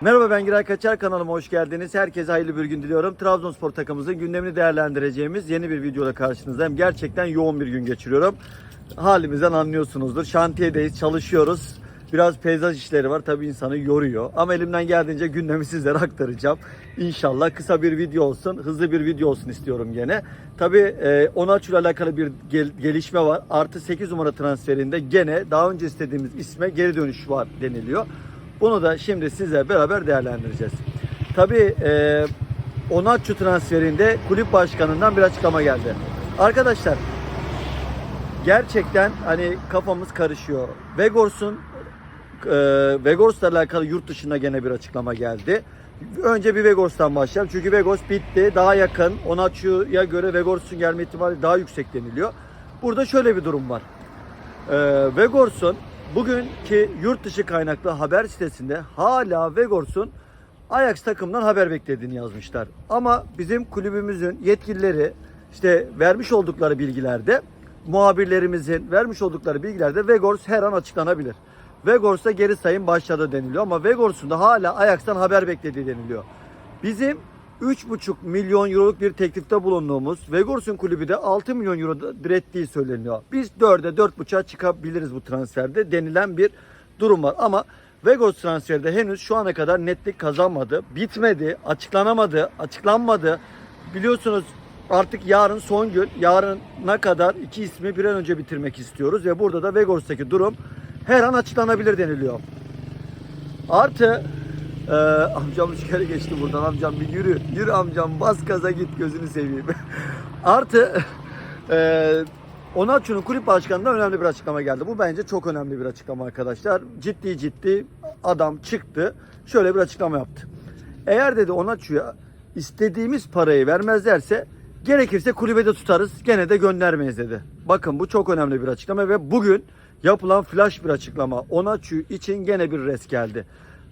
Merhaba ben Giray Kaçar kanalıma hoş geldiniz. Herkese hayırlı bir gün diliyorum. Trabzonspor takımımızın gündemini değerlendireceğimiz yeni bir videoda karşınızdayım. Gerçekten yoğun bir gün geçiriyorum. Halimizden anlıyorsunuzdur. Şantiyedeyiz, çalışıyoruz. Biraz peyzaj işleri var tabii insanı yoruyor. Ama elimden geldiğince gündemi sizlere aktaracağım. İnşallah kısa bir video olsun, hızlı bir video olsun istiyorum gene. Tabii e, Onaçu ile alakalı bir gel- gelişme var. Artı 8 numara transferinde gene daha önce istediğimiz isme geri dönüş var deniliyor. Bunu da şimdi size beraber değerlendireceğiz. Tabii e, Onaçu transferinde kulüp başkanından bir açıklama geldi. Arkadaşlar gerçekten hani kafamız karışıyor. Vegors'un e, Vegors'la alakalı yurt dışında gene bir açıklama geldi. Önce bir Vegors'tan başlayalım. Çünkü Vegors bitti. Daha yakın. Onaçu'ya göre Vegors'un gelme ihtimali daha yüksek deniliyor. Burada şöyle bir durum var. E, Vegors'un bugünkü yurt dışı kaynaklı haber sitesinde hala Vegors'un Ajax takımından haber beklediğini yazmışlar. Ama bizim kulübümüzün yetkilileri işte vermiş oldukları bilgilerde muhabirlerimizin vermiş oldukları bilgilerde Vegors her an açıklanabilir. Vegors'ta geri sayım başladı deniliyor ama Vegors'un da hala Ajax'tan haber beklediği deniliyor. Bizim 3,5 milyon euroluk bir teklifte bulunduğumuz Vegors'un kulübü de 6 milyon euro direttiği söyleniyor. Biz 4'e 4,5'a çıkabiliriz bu transferde denilen bir durum var. Ama Vegors transferi de henüz şu ana kadar netlik kazanmadı. Bitmedi, açıklanamadı, açıklanmadı. Biliyorsunuz artık yarın son gün. Yarına kadar iki ismi bir an önce bitirmek istiyoruz. Ve burada da Vegors'taki durum her an açıklanabilir deniliyor. Artı e, amcam üç kere geçti buradan amcam bir yürü. Yürü amcam bas gaza git gözünü seveyim. Artı e, Onaçu'nun kulüp başkanından önemli bir açıklama geldi. Bu bence çok önemli bir açıklama arkadaşlar. Ciddi ciddi adam çıktı. Şöyle bir açıklama yaptı. Eğer dedi Onaçu'ya istediğimiz parayı vermezlerse gerekirse kulübede tutarız gene de göndermeyiz dedi. Bakın bu çok önemli bir açıklama ve bugün yapılan flash bir açıklama. Onaçu için gene bir res geldi.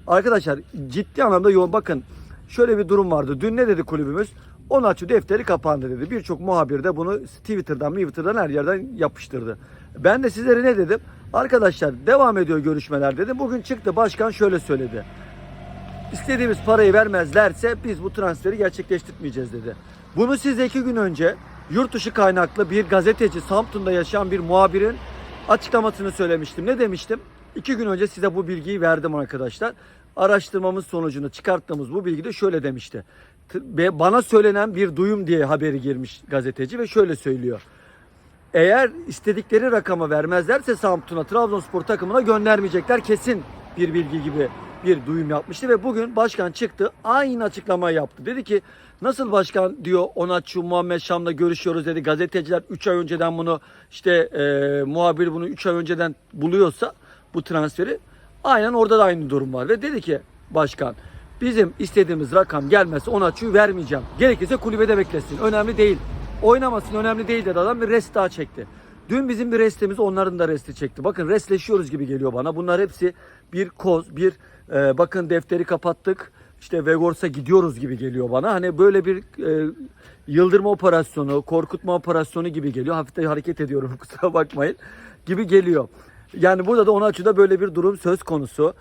Arkadaşlar ciddi anlamda yoğun bakın şöyle bir durum vardı. Dün ne dedi kulübümüz? Onaçu defteri kapandı dedi. Birçok muhabir de bunu Twitter'dan, Twitter'dan her yerden yapıştırdı. Ben de sizlere ne dedim? Arkadaşlar devam ediyor görüşmeler dedim. Bugün çıktı başkan şöyle söyledi. İstediğimiz parayı vermezlerse biz bu transferi gerçekleştirmeyeceğiz dedi. Bunu size iki gün önce yurt dışı kaynaklı bir gazeteci Samsun'da yaşayan bir muhabirin açıklamasını söylemiştim. Ne demiştim? İki gün önce size bu bilgiyi verdim arkadaşlar. Araştırmamız sonucunda çıkarttığımız bu bilgi de şöyle demişti. Bana söylenen bir duyum diye haberi girmiş gazeteci ve şöyle söylüyor. Eğer istedikleri rakamı vermezlerse Samsun'a Trabzonspor takımına göndermeyecekler kesin bir bilgi gibi bir duyum yapmıştı ve bugün başkan çıktı aynı açıklamayı yaptı. Dedi ki nasıl başkan diyor Onaçu Muhammed Şam'la görüşüyoruz dedi. Gazeteciler 3 ay önceden bunu işte e, muhabir bunu 3 ay önceden buluyorsa bu transferi aynen orada da aynı durum var ve dedi ki başkan bizim istediğimiz rakam gelmezse Onaçu'yu vermeyeceğim. Gerekirse kulübede beklesin. Önemli değil. Oynamasın önemli değil dedi adam bir rest daha çekti. Dün bizim bir restimiz onların da resti çekti. Bakın restleşiyoruz gibi geliyor bana. Bunlar hepsi bir koz, bir e, bakın defteri kapattık. İşte Vegors'a gidiyoruz gibi geliyor bana. Hani böyle bir e, yıldırma operasyonu, korkutma operasyonu gibi geliyor. Hafif de hareket ediyorum kusura bakmayın. Gibi geliyor. Yani burada da Onaçu'da böyle bir durum söz konusu.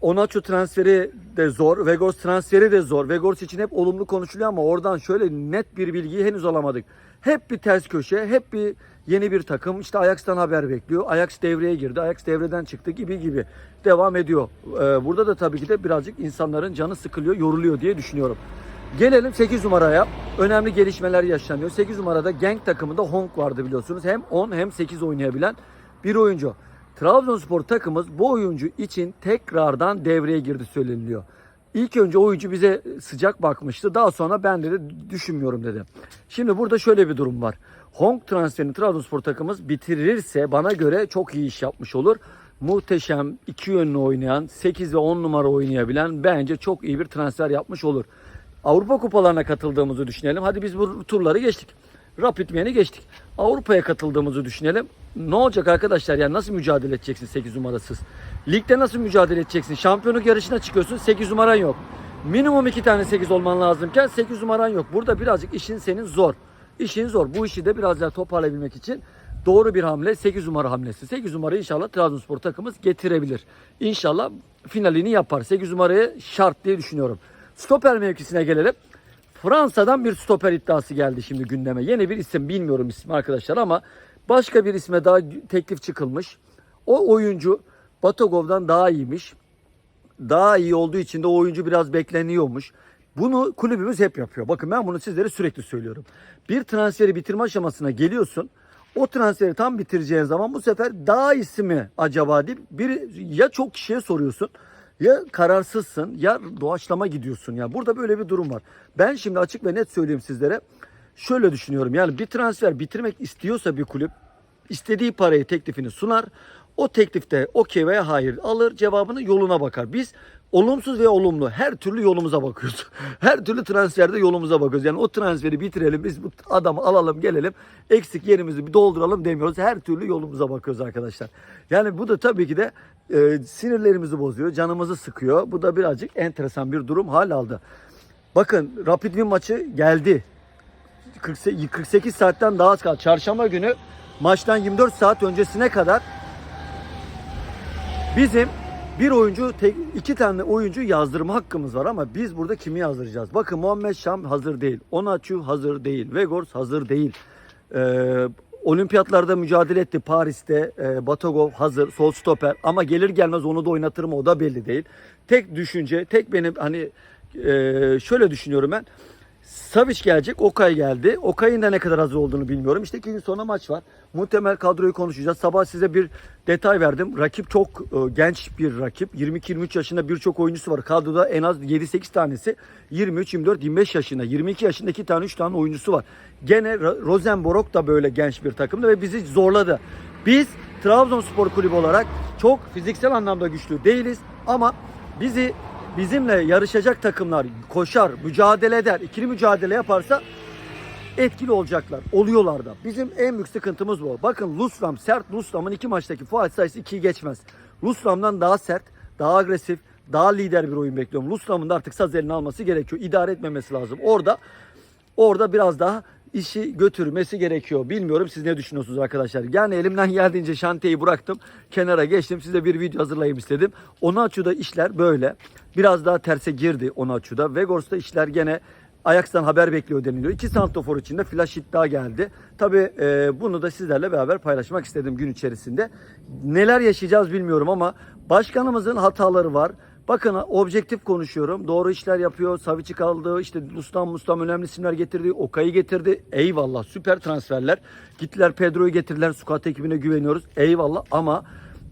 Onaçu transferi de zor. Vegors transferi de zor. Vegors için hep olumlu konuşuluyor ama oradan şöyle net bir bilgiyi henüz alamadık. Hep bir ters köşe, hep bir yeni bir takım. İşte Ajax'tan haber bekliyor. Ajax devreye girdi. Ajax devreden çıktı gibi gibi devam ediyor. Ee, burada da tabii ki de birazcık insanların canı sıkılıyor, yoruluyor diye düşünüyorum. Gelelim 8 numaraya. Önemli gelişmeler yaşanıyor. 8 numarada Genk takımında Honk vardı biliyorsunuz. Hem 10 hem 8 oynayabilen bir oyuncu. Trabzonspor takımımız bu oyuncu için tekrardan devreye girdi söyleniliyor. İlk önce oyuncu bize sıcak bakmıştı. Daha sonra ben dedi düşünmüyorum dedi. Şimdi burada şöyle bir durum var. Honk transferini Trabzonspor takımımız bitirirse bana göre çok iyi iş yapmış olur. Muhteşem, iki yönlü oynayan, 8 ve 10 numara oynayabilen bence çok iyi bir transfer yapmış olur. Avrupa kupalarına katıldığımızı düşünelim. Hadi biz bu turları geçtik. Rapid geçtik. Avrupa'ya katıldığımızı düşünelim. Ne olacak arkadaşlar? Yani nasıl mücadele edeceksin 8 numarasız? Ligde nasıl mücadele edeceksin? Şampiyonluk yarışına çıkıyorsun 8 numaran yok. Minimum 2 tane 8 olman lazımken 8 numaran yok. Burada birazcık işin senin zor. İşin zor. Bu işi de biraz daha toparlayabilmek için doğru bir hamle 8 numara hamlesi. 8 numara inşallah Trabzonspor takımımız getirebilir. İnşallah finalini yapar. 8 numarayı şart diye düşünüyorum. Stoper mevkisine gelelim. Fransa'dan bir stoper iddiası geldi şimdi gündeme. Yeni bir isim bilmiyorum ismi arkadaşlar ama başka bir isme daha teklif çıkılmış. O oyuncu Batagov'dan daha iyiymiş. Daha iyi olduğu için de o oyuncu biraz bekleniyormuş. Bunu kulübümüz hep yapıyor. Bakın ben bunu sizlere sürekli söylüyorum. Bir transferi bitirme aşamasına geliyorsun. O transferi tam bitireceğin zaman bu sefer daha iyisi mi acaba deyip bir ya çok kişiye soruyorsun ya kararsızsın ya doğaçlama gidiyorsun. Yani burada böyle bir durum var. Ben şimdi açık ve net söyleyeyim sizlere. Şöyle düşünüyorum. Yani bir transfer bitirmek istiyorsa bir kulüp istediği parayı teklifini sunar. O teklifte okey veya hayır alır cevabını yoluna bakar. Biz olumsuz ve olumlu her türlü yolumuza bakıyoruz. Her türlü transferde yolumuza bakıyoruz. Yani o transferi bitirelim biz bu adamı alalım gelelim eksik yerimizi bir dolduralım demiyoruz. Her türlü yolumuza bakıyoruz arkadaşlar. Yani bu da tabii ki de e, sinirlerimizi bozuyor, canımızı sıkıyor. Bu da birazcık enteresan bir durum hal aldı. Bakın Rapid Wien maçı geldi. 48 48 saatten daha az kaldı. Çarşamba günü maçtan 24 saat öncesine kadar bizim bir oyuncu, tek, iki tane oyuncu yazdırma hakkımız var ama biz burada kimi yazdıracağız? Bakın Muhammed Şam hazır değil. Onaçu hazır değil. Vegors hazır değil. Ee, olimpiyatlarda mücadele etti Paris'te. E, Batagov hazır. Sol stoper. Ama gelir gelmez onu da oynatır mı o da belli değil. Tek düşünce, tek benim hani e, şöyle düşünüyorum ben. Savic gelecek, Okay geldi. Okay'ın da ne kadar hazır olduğunu bilmiyorum. İşte iki gün maç var. Muhtemel kadroyu konuşacağız. Sabah size bir detay verdim. Rakip çok e, genç bir rakip. 22-23 yaşında birçok oyuncusu var. Kadroda en az 7-8 tanesi 23, 24, 25 yaşında. 22 yaşında 2 tane 3 tane oyuncusu var. Gene Rosenborg da böyle genç bir takımdı ve bizi zorladı. Biz Trabzonspor Kulübü olarak çok fiziksel anlamda güçlü değiliz ama bizi bizimle yarışacak takımlar koşar, mücadele eder, ikili mücadele yaparsa etkili olacaklar. Oluyorlar da. Bizim en büyük sıkıntımız bu. Bakın Lusram sert. Lusram'ın iki maçtaki faal sayısı 2'yi geçmez. Lusram'dan daha sert, daha agresif, daha lider bir oyun bekliyorum. Lusram'ın da artık saz eline alması gerekiyor. İdare etmemesi lazım. Orada orada biraz daha işi götürmesi gerekiyor. Bilmiyorum siz ne düşünüyorsunuz arkadaşlar. Yani elimden geldiğince şantiyeyi bıraktım. Kenara geçtim. Size bir video hazırlayayım istedim. Onaçu'da işler böyle. Biraz daha terse girdi Onaçu'da. Vegors'ta işler gene Ajax'tan haber bekliyor deniliyor. İki santofor için de flash iddia geldi. Tabii e, bunu da sizlerle beraber paylaşmak istedim gün içerisinde. Neler yaşayacağız bilmiyorum ama başkanımızın hataları var. Bakın objektif konuşuyorum. Doğru işler yapıyor. Savic'i kaldı. İşte Mustam Mustam önemli isimler getirdi. Okay'ı getirdi. Eyvallah süper transferler. Gittiler Pedro'yu getirdiler. Squad ekibine güveniyoruz. Eyvallah ama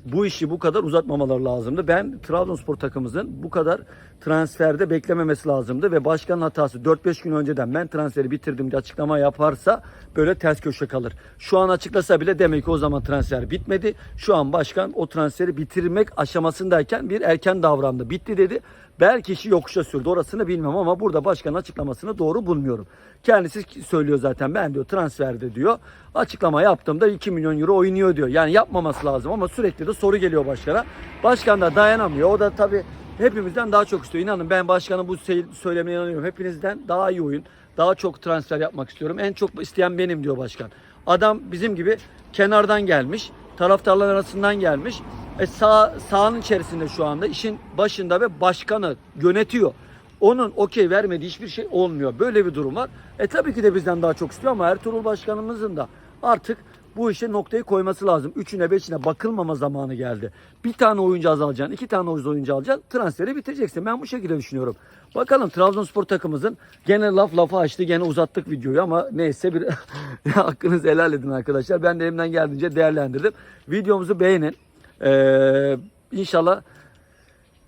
bu işi bu kadar uzatmamaları lazımdı. Ben Trabzonspor takımımızın bu kadar transferde beklememesi lazımdı ve başkanın hatası 4-5 gün önceden ben transferi bitirdim diye açıklama yaparsa böyle ters köşe kalır. Şu an açıklasa bile demek ki o zaman transfer bitmedi. Şu an başkan o transferi bitirmek aşamasındayken bir erken davrandı. Bitti dedi. Belki işi yokuşa sürdü. Orasını bilmem ama burada başkanın açıklamasını doğru bulmuyorum. Kendisi söylüyor zaten ben diyor transferde diyor. Açıklama yaptığımda 2 milyon euro oynuyor diyor. Yani yapmaması lazım ama sürekli de soru geliyor başkana. Başkan da dayanamıyor. O da tabii hepimizden daha çok istiyor. İnanın ben başkanın bu söylemine inanıyorum. Hepinizden daha iyi oyun, daha çok transfer yapmak istiyorum. En çok isteyen benim diyor başkan. Adam bizim gibi kenardan gelmiş, taraftarlar arasından gelmiş. E sağ, sahanın içerisinde şu anda işin başında ve başkanı yönetiyor. Onun okey vermediği hiçbir şey olmuyor. Böyle bir durum var. E tabii ki de bizden daha çok istiyor ama Ertuğrul Başkanımızın da artık bu işe noktayı koyması lazım. Üçüne beşine bakılmama zamanı geldi. Bir tane oyuncu azalacaksın, iki tane oyuncu alacaksın. Transferi bitireceksin. Ben bu şekilde düşünüyorum. Bakalım Trabzonspor takımımızın gene laf lafa açtı. Gene uzattık videoyu ama neyse bir hakkınızı helal edin arkadaşlar. Ben de elimden geldiğince değerlendirdim. Videomuzu beğenin. Ee, inşallah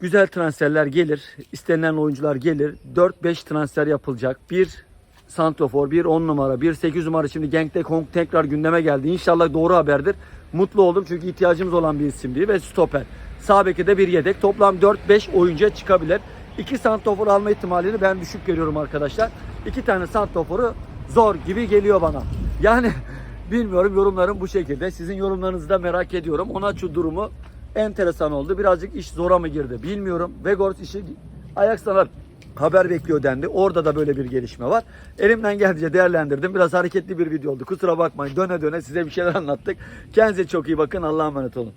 güzel transferler gelir. İstenilen oyuncular gelir. 4-5 transfer yapılacak. Bir Santrofor, bir 10 numara, bir 8 numara şimdi Genk'te Kong tekrar gündeme geldi. İnşallah doğru haberdir. Mutlu oldum çünkü ihtiyacımız olan bir isim değil ve stoper. Sağ de bir yedek. Toplam 4-5 oyuncuya çıkabilir. 2 santrofor alma ihtimalini ben düşük görüyorum arkadaşlar. 2 tane santroforu zor gibi geliyor bana. Yani bilmiyorum yorumlarım bu şekilde. Sizin yorumlarınızı da merak ediyorum. Onaçu durumu enteresan oldu. Birazcık iş zora mı girdi bilmiyorum. Vegors işi Ajax'tan haber bekliyor dendi. Orada da böyle bir gelişme var. Elimden geldiğince değerlendirdim. Biraz hareketli bir video oldu. Kusura bakmayın. Döne döne size bir şeyler anlattık. Kendinize çok iyi bakın. Allah'a emanet olun.